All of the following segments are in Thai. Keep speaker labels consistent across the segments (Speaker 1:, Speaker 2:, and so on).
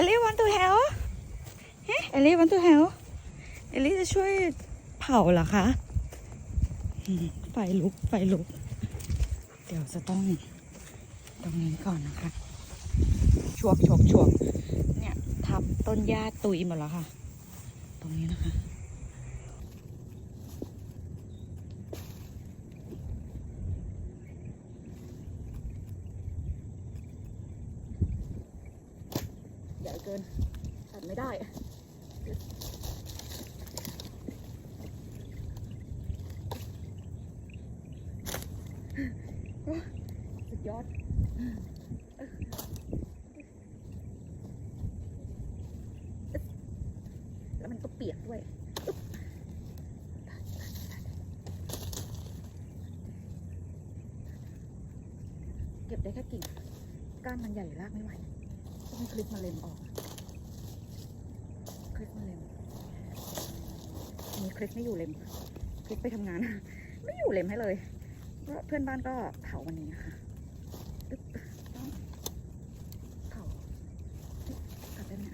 Speaker 1: Ellie want to help เฮ้ Ellie want to help Ellie จะช่วยเผาเหรอคะ ไฟลุก ไฟลุก เดี๋ยวจะต้องตรงนี้ก่อนนะคะ ชวกชวกชวกเนี่ยทับต้นหญ้าตุยหมดแล้วค่ะ ตรงนี้นะคะ ใหญ่เกินตัดไม่ได้สุดยอดแล้วมันก็เปียกด้วยเก็บได้แค่กิ่ง ก้านมันใหญ่รากไม่ไหว ให้คลิปมาเล็มออก คลิปมาเล็มมีคลิปไม่อยู่เล็ม คลิปไปทำงาน ไม่อยู่เล็มให้เลย เพราะเพื่อนบ้านก็เผาวันนี้ค่ะอึ๊บต้องเผาตัดได้ไหม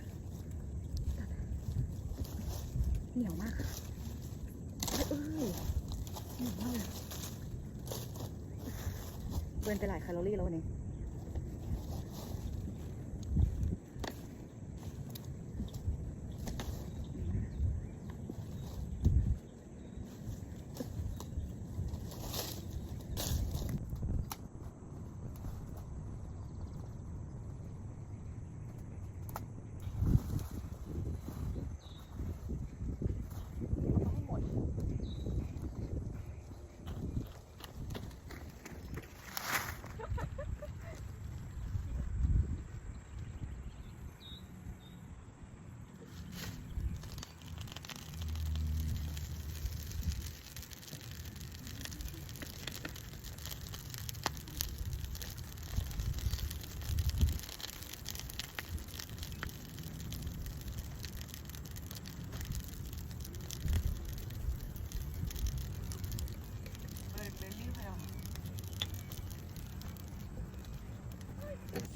Speaker 1: ตัดเหนียวมากค่ะเอ้ยเหนียวมากเลยเบิร์นไปหลายแคลอรี่แล้ววันนี้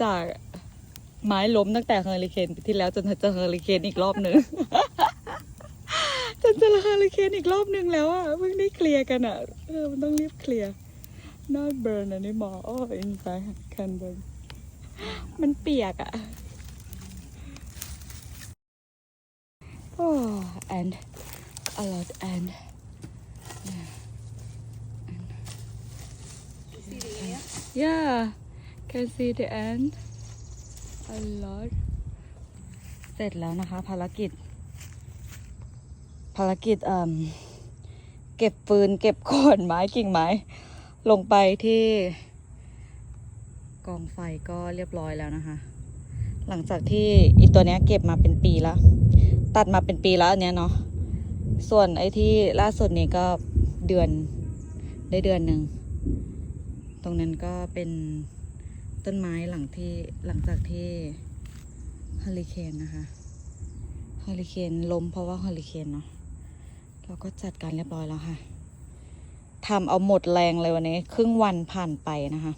Speaker 1: จากไม้ล้มตั้งแต่เฮอริเคนที่แล้วจนจะเฮอริเคนอีกรอบหนึ่งจนจะเฮอริเคนอีกรอบหนึ่งแล้วอะเพิ่งได้เคลียร์กันอะเออมันต้องรีบเคลียร์ not burn anymore oh inside can burn มันเปียกอะ oh and a lot and yeah can see the end a lot เสร็จแล้วนะคะ ภารกิจ ภารกิจเอ่มเก็บฟืน เก็บขอนไม้กิ่งไม้ ลงไปที่กองไฟก็เรียบร้อยแล้วนะคะ หลังจากที่อีตัวเนี้ยเก็บมาเป็นปีแล้ว ตัดมาเป็นปีแล้วอันเนี้ยเนาะส่วนไอ้ที่ล่าสุดนี้ก็เดือนได้เดือนหนึ่ง ตรงนั้นก็เป็น ต้นไม้หลังที่หลังจากที่เฮอริเคนนะคะเฮอริเคนล้มเพราะว่าเฮอริเคนเนาะเราก็จัดการเรียบร้อยแล้วค่ะทำเอาหมดแรงเลยวันนี้ ครึ่งวันผ่านไปนะคะ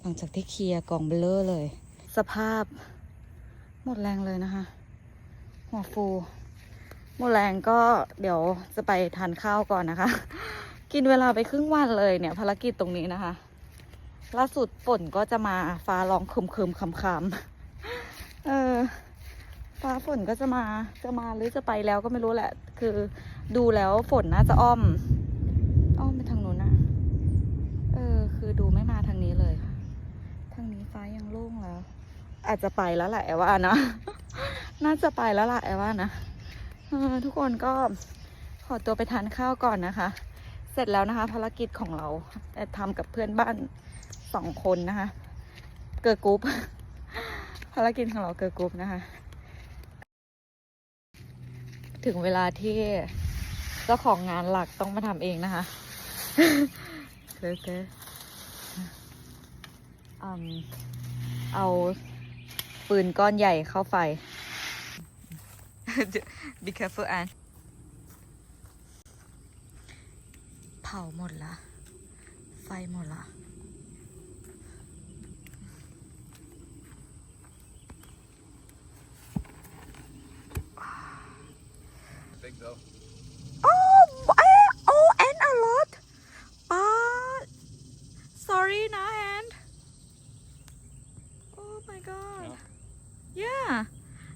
Speaker 1: หลังจากที่เคลียร์กองเบลเลอร์เลย สภาพหมดแรงเลยนะคะ หัวฟู หมดแรงก็เดี๋ยวจะไปทานข้าวก่อนนะคะ กินเวลาไปครึ่งวันเลยเนี่ยภารกิจตรงนี้นะคะ ล่าสุดฝนก็จะมาฟ้าร้องคึมคึมคำคำเออ ฟ้าฝนก็จะมาจะมาหรือจะไปแล้วก็ไม่รู้แหละ คือดูแล้วฝนน่าจะอ้อม อ้อมไปทางนู้นนะเออ คือดูไม่มาทางนี้เลยค่ะ ทางนี้ฟ้ายังโล่งแล้ว อาจจะไปแล้วแหละแอว่านะ น่าจะไปแล้วล่ะแอว่านะออทุกคนก็ขอตัวไปทานข้าวก่อนนะคะ เสร็จแล้วนะคะ ภารกิจของเราแต่ทำกับเพื่อนบ้าน สองคนนะคะ เกิร์กรุ๊ปภารกิจของเราเกิร์กรุ๊ปนะคะ ถึงเวลาที่เจ้าของงานหลักต้องมาทำเองนะคะเกิร์เกิร์อืมเอาปืนก้อนใหญ่เข้าไฟ Be careful Ann เผาหมดละ ไฟหมดละ
Speaker 2: though.
Speaker 1: Oh, eh, oh, and a lot. But sorry, na. Oh my god. Yeah.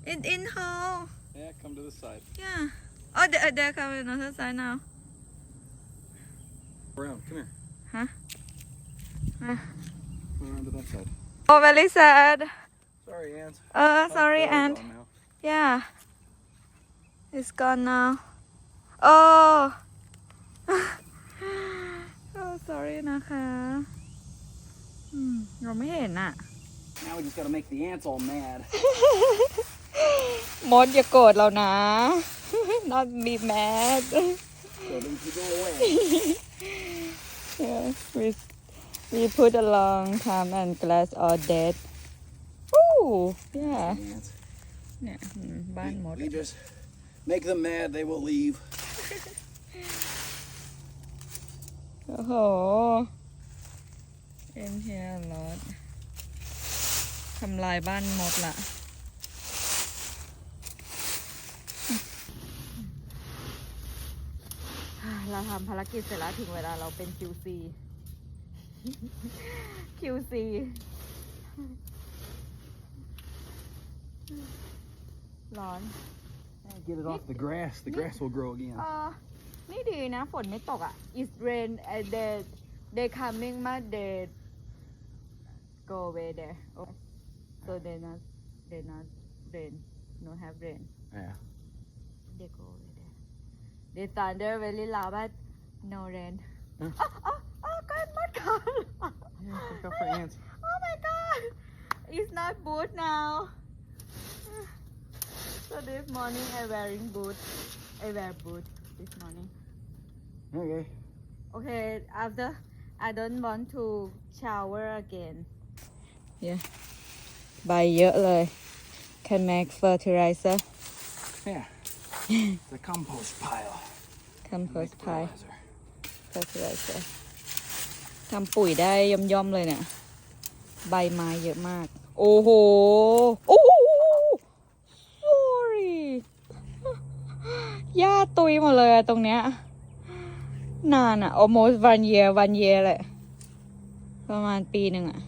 Speaker 1: In in hall.
Speaker 2: Yeah, come to this side.
Speaker 1: Yeah. Oh, they, they're coming on the side now.
Speaker 2: Around, come here.
Speaker 1: Huh?
Speaker 2: Around to that side.
Speaker 1: Oh, very sad.
Speaker 2: Sorry, ants.
Speaker 1: Uh, sorry,
Speaker 2: Oh,
Speaker 1: and
Speaker 2: gone now.
Speaker 1: yeah, it's gone now. Oh. oh, sorry นะคะอืมเราไม่เห็นอะ
Speaker 2: Now we just gotta make the ants all mad.
Speaker 1: มดอย่าโกรธเรานะ not be mad
Speaker 2: So then you go away.
Speaker 1: yeah, we we put a long time and glass all dead Ooh, yeah
Speaker 2: The ants.
Speaker 1: เนี่ยอืมบ้านมด
Speaker 2: We just make them mad, they will leave.
Speaker 1: โอ้โห in here a lot ทำลายบ้านหมดละเราทำภารกิจเสร็จแล้วถึงเวลาเราเป็น QC QC ร้อน
Speaker 2: Get it off the grass. The grass will grow again.
Speaker 1: เออนี่ดีนะ ฝนไม่ตกอ่ะ is rain and they they coming มา they go away there oh. so they not they not rain no have rain
Speaker 2: Yeah.
Speaker 1: they go away there they thunder very loud but no rain
Speaker 2: Huh?
Speaker 1: oh oh oh God มดกัด
Speaker 2: Yeah, look out for ants.
Speaker 1: oh my God it's not boot now so this morning I wearing boot I wear boot this morning
Speaker 2: Okay.
Speaker 1: Okay, after I don't want to shower again. Yeah. ใบเยอะเลย Can make fertilizer
Speaker 2: Yeah. the compost pile.
Speaker 1: compost
Speaker 2: Make
Speaker 1: pile
Speaker 2: fertilizer.
Speaker 1: fertilizer ทำปุ๋ยได้ย่อมๆเลยเนี่ย ใบไม้เยอะมาก โอ้โห โอ้โห หญ้าตุยหมดเลยตรงเนี้ย นานอะ almost one year one year แหละประมาณปีหนึ่งอะ